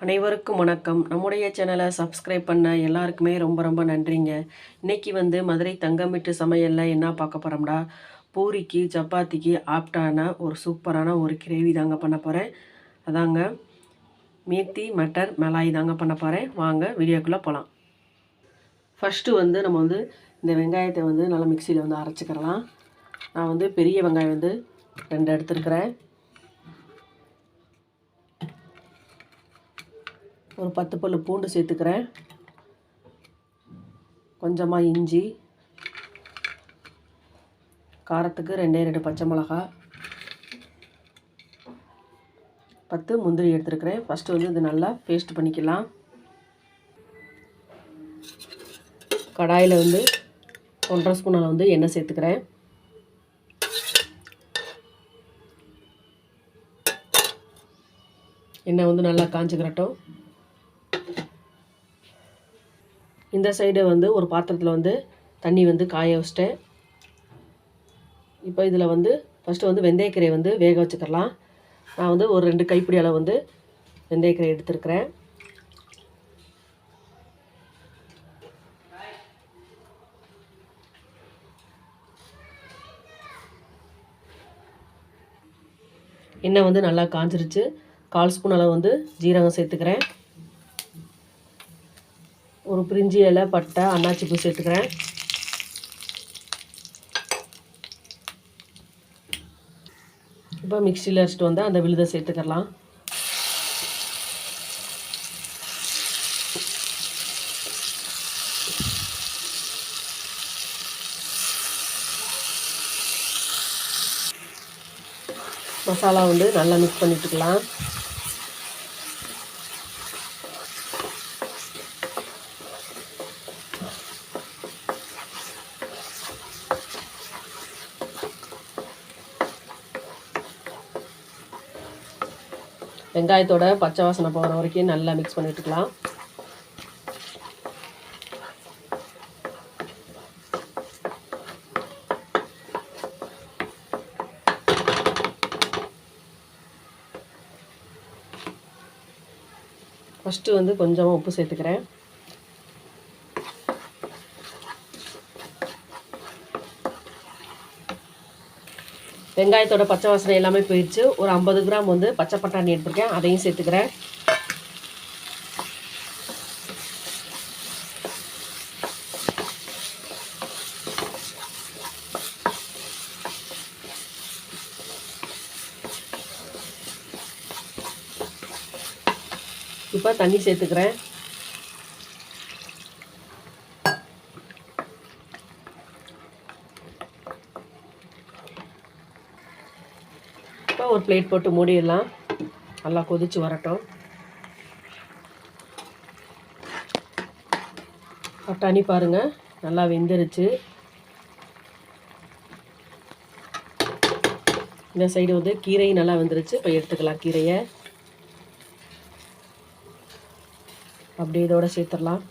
அனைவருக்கும் வணக்கம். நம்முடைய சேனலை சப்ஸ்கிரைப் பண்ண எல்லாருக்குமே ரொம்ப ரொம்ப நன்றிங்க. இன்னைக்கு வந்து மதுரை தங்கமிட்டு சமையலில் என்ன பார்க்க போகிறோம்டா பூரிக்கு சப்பாத்திக்கு ஆப்டான ஒரு சூப்பரான ஒரு கிரேவி தாங்க பண்ண போகிறேன் அதாங்க மீத்தி மட்டர் மலாய் தாங்க பண்ண போகிறேன் வாங்க வீடியோக்குள்ளே போகலாம் ஃபஸ்ட்டு வந்து நம்ம வந்து இந்த வெங்காயத்தை வந்து நல்லா மிக்சியில் வந்து அரைச்சிக்கிறலாம். நான் வந்து பெரிய வெங்காயம் வந்து ரெண்டு எடுத்துருக்கிறேன். ஒரு பத்து பல்லு பூண்டு சேர்த்துக்கிறேன். கொஞ்சமாக இஞ்சி. காரத்துக்கு ரெண்டே ரெண்டு பச்சை மிளகா. பத்து முந்திரி எடுத்துருக்கிறேன். ஃபஸ்ட்டு வந்து இது நல்லா பேஸ்ட் பண்ணிக்கலாம். கடாயில் வந்து ஒன்றரை ஸ்பூன் அளவு வந்து எண்ணெய் சேர்த்துக்கிறேன். எண்ணெய் வந்து நல்லா காஞ்சிக்கிறட்டும் இந்த சைடு வந்து ஒரு பாத்திரத்தில் வந்து தண்ணி வந்து காய வச்சிட்டேன். இப்போ இதில் வந்து ஃபஸ்ட்டு வந்து வெந்தயக்கீரையை வந்து வேக வச்சுக்கலாம் நான் வந்து ஒரு ரெண்டு கைப்பிடி அளவு வந்து வெந்தயக்கீரை எடுத்துருக்கிறேன். எண்ணெய் வந்து நல்லா காஞ்சிருச்சு. கால் ஸ்பூன் அளவு வந்து ஜீரகம் சேர்த்துக்கிறேன். ஒரு பிரிஞ்சி இலை பட்டை அன்னாச்சி பூ சேர்த்துக்கிறேன் இப்போ மிக்சியில் அரைச்சிட்டு வந்து அந்த விழுதை சேர்த்துக்கலாம். மசாலா வந்து நல்லா மிக்ஸ் பண்ணிட்டுக்கலாம். வெங்காயத்தோட பச்சை வாசனை போகிற வரைக்கும் நல்லா மிக்ஸ் பண்ணிட்டுக்கலாம் ஃபஸ்ட்டு வந்து கொஞ்சமாக உப்பு சேர்த்துக்கிறேன். வெங்காயத்தோட பச்சை வாசனை எல்லாமே போயிடுச்சு. ஒரு ஐம்பது கிராம் வந்து பச்சை பட்டாணி எடுத்துருக்கேன். அதையும் சேர்த்துக்கிறேன். இப்போ தண்ணி சேர்த்துக்கிறேன். இப்போ ஒரு பிளேட் போட்டு மூடிடலாம். நல்லா கொதித்து வரட்டும். பட்டாணி பாருங்கள் நல்லா வெந்துருச்சு. இந்த சைடு வந்து கீரையும் நல்லா வெந்துருச்சு. இப்போ எடுத்துக்கலாம் கீரையை. அப்படியே இதோட சேர்த்துடலாம்.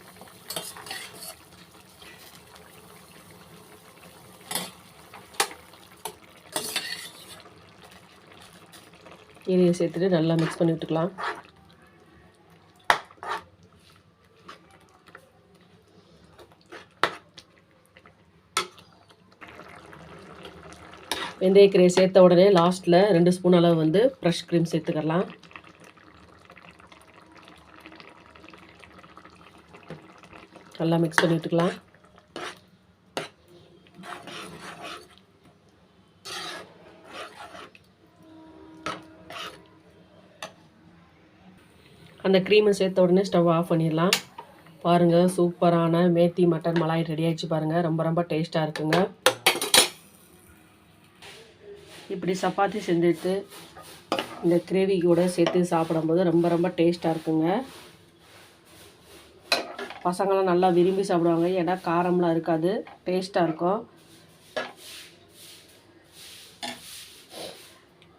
கீரையை சேர்த்துட்டு நல்லா மிக்ஸ் பண்ணி விட்டுக்கலாம். வெந்தயக்கீரையை சேர்த்த உடனே லாஸ்ட்டில் ரெண்டு ஸ்பூன் அளவு வந்து ஃப்ரெஷ் க்ரீம் சேர்த்துக்கலாம். நல்லா மிக்ஸ் பண்ணி விட்டுக்கலாம். அந்த க்ரீமை சேர்த்த உடனே ஸ்டவ் ஆஃப் பண்ணிடலாம். பாருங்கள் சூப்பரான மேத்தி மட்டன் மலாய் ரெடி ஆகிடுச்சு பாருங்கள் ரொம்ப ரொம்ப டேஸ்ட்டாக இருக்குங்க. இப்படி சப்பாத்தி செஞ்சுட்டு இந்த கிரேவி கூட சேர்த்து சாப்பிடும்போது ரொம்ப ரொம்ப டேஸ்ட்டாக இருக்குங்க. பசங்களாம் நல்லா விரும்பி சாப்பிடுவாங்க. ஏன்னா காரம்லாம் இருக்காது. டேஸ்ட்டாக இருக்கும்.